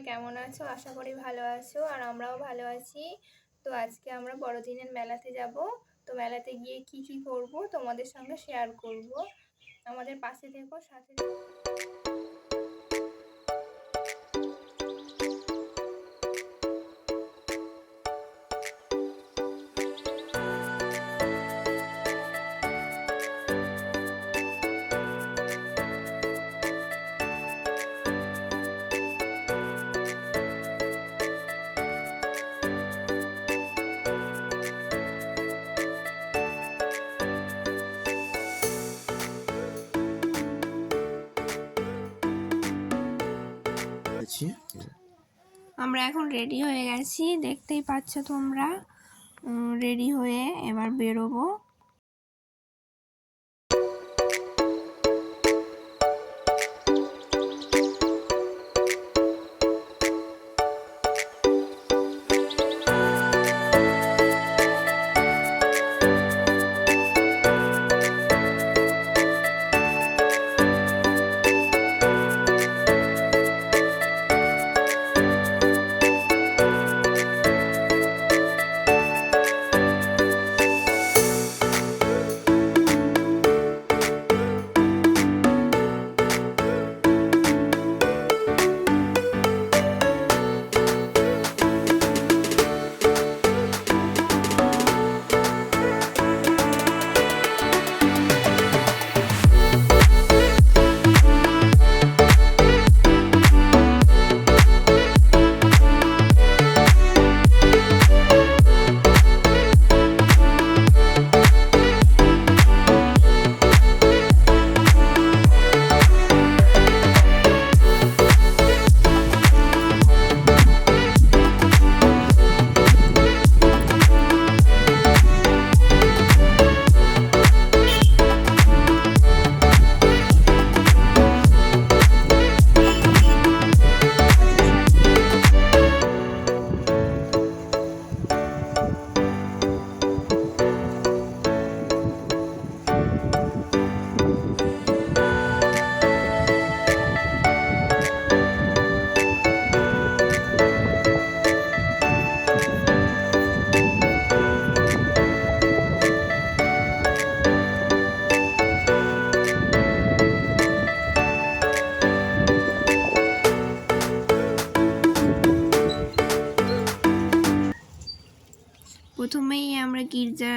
কেমন আছো? আশা করি ভালো আছো আর আমরাও ভালো আছি। তো আজকে আমরা বড়দিনের মেলাতে যাব। তো মেলাতে গিয়ে কি কি করব তোমাদের সঙ্গে শেয়ার করব। আমাদের পাশে দেখো সাথে। আছি আমরা এখন রেডি হয়ে গেছি। দেখতেই পাচ্ছ তোমরা। রেডি হয়ে এবার বেরোবো।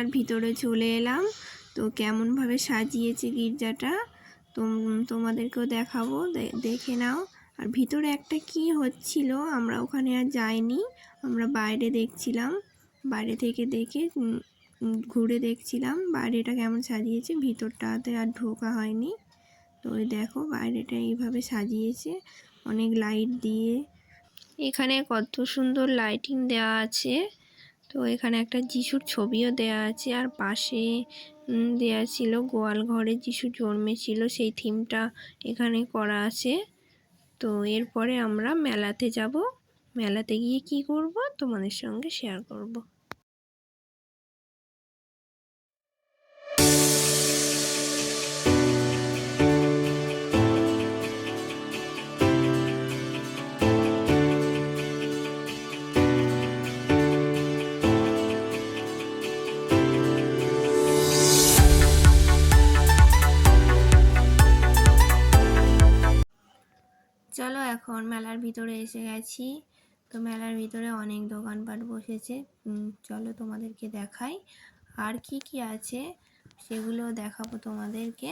গির্জার ভিতরে চলে এলাম। তো কেমনভাবে সাজিয়েছে গির্জাটা, তোম- তোমাদেরকেও দেখাবো। দেখে নাও। আর ভিতরে একটা কি হচ্ছিল, আমরা ওখানে আর যাইনি। আমরা বাইরে দেখছিলাম। বাইরে থেকে দেখে ঘুরে দেখছিলাম বাইরেটা কেমন সাজিয়েছে। ভিতরটাতে আর ঢোকা হয়নি। তো ওই দেখো বাইরেটা এইভাবে সাজিয়েছে। অনেক লাইট দিয়ে। এখানে কত সুন্দর লাইটিং দেওয়া আছে। তো এখানে একটা যিশুর ছবিও দেয়া আছে আর পাশে দেয়া ছিল গোয়াল ঘরে যিশু জন্মেছিল, সেই থিমটা এখানে করা আছে। তো এরপরে আমরা মেলাতে যাব। মেলাতে গিয়ে কি করব? তোমাদের সঙ্গে শেয়ার করব। এখন মেলার ভিতরে এসে গেছি। তো মেলার ভিতরে অনেক দোকানপাট বসেছে। চলো তোমাদেরকে দেখাই। আর কি কি আছে সেগুলো দেখাবো তোমাদেরকে।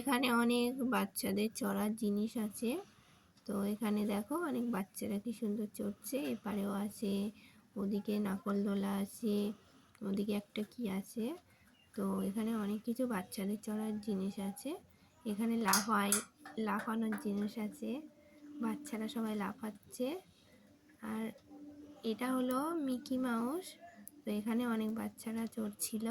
এখানে অনেক বাচ্চাদের চড়ার জিনিস আছে। তো এখানে দেখো অনেক বাচ্চারা কি সুন্দর চড়ছে। এপারেও আছে, ওদিকে নাকলদোলা আছে, ওদিকে একটা কি আছে। তো এখানে অনেক কিছু বাচ্চাদের চড়ার জিনিস আছে। এখানে লাফাই লাফানোর জিনিস আছে। বাচ্চারা সবাই লাফাচ্ছে। আর এটা হলো মিকি মাউস। তো এখানে অনেক বাচ্চারা চড়ছিল।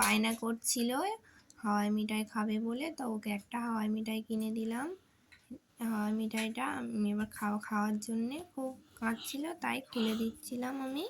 বায়না করছিল হাওয়াই মিঠাই খাবে বলে, তো ওকে একটা হাওয়াই মিঠাই কিনে দিলাম। হাওয়াই মিঠাইটা আমি এবার খাওয়া খাওয়ার জন্যে খুব কাঁদছিল, তাই খুলে দিচ্ছিলাম আমি।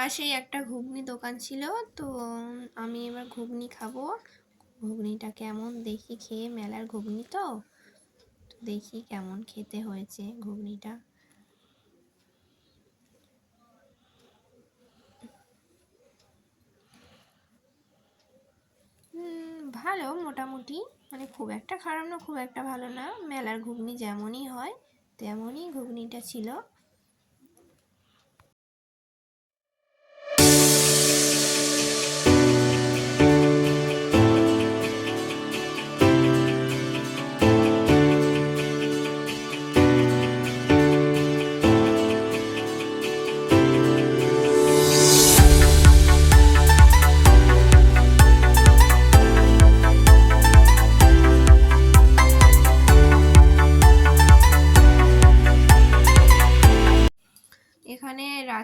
পাশেই একটা ঘুগনি দোকান ছিল, তো আমি এবার ঘুগনি খাব। ঘুগনিটা কেমন দেখি খেয়ে, মেলার ঘুগনি তো? দেখি কেমন খেতে হয়েছে ঘুগনিটা। ভালো মোটামুটি। মানে খুব একটা খারাপ না, খুব একটা ভালো না। মেলার ঘুগনি যেমনই হয়, তেমনই ঘুগনিটা ছিল।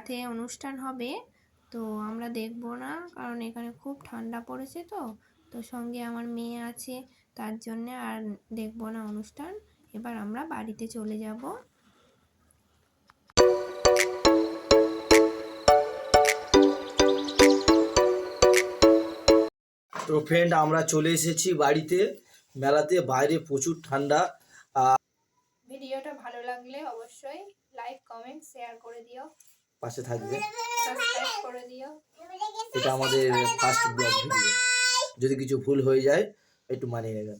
রাতে অনুষ্ঠান হবে। তো আমরা দেখব না কারণ এখানে খুব ঠান্ডা পড়েছে তো। তো সঙ্গে আমার মেয়ে আছে তার জন্যে আর দেখব না অনুষ্ঠান। এবার আমরা বাড়িতে চলে যাব। তো ফ্রেন্ড আমরা চলে এসেছি বাড়িতে। মেলাতে বাইরে প্রচুর ঠান্ডা। ভিডিওটা ভালো লাগলে অবশ্যই লাইক কমেন্ট শেয়ার করে দিও। পাশে থাকবে। এটা আমাদের ফার্স্ট ব্লগ ভিডিও যদি কিছু ভুল হয়ে যায় একটু মানিয়ে নেবেন।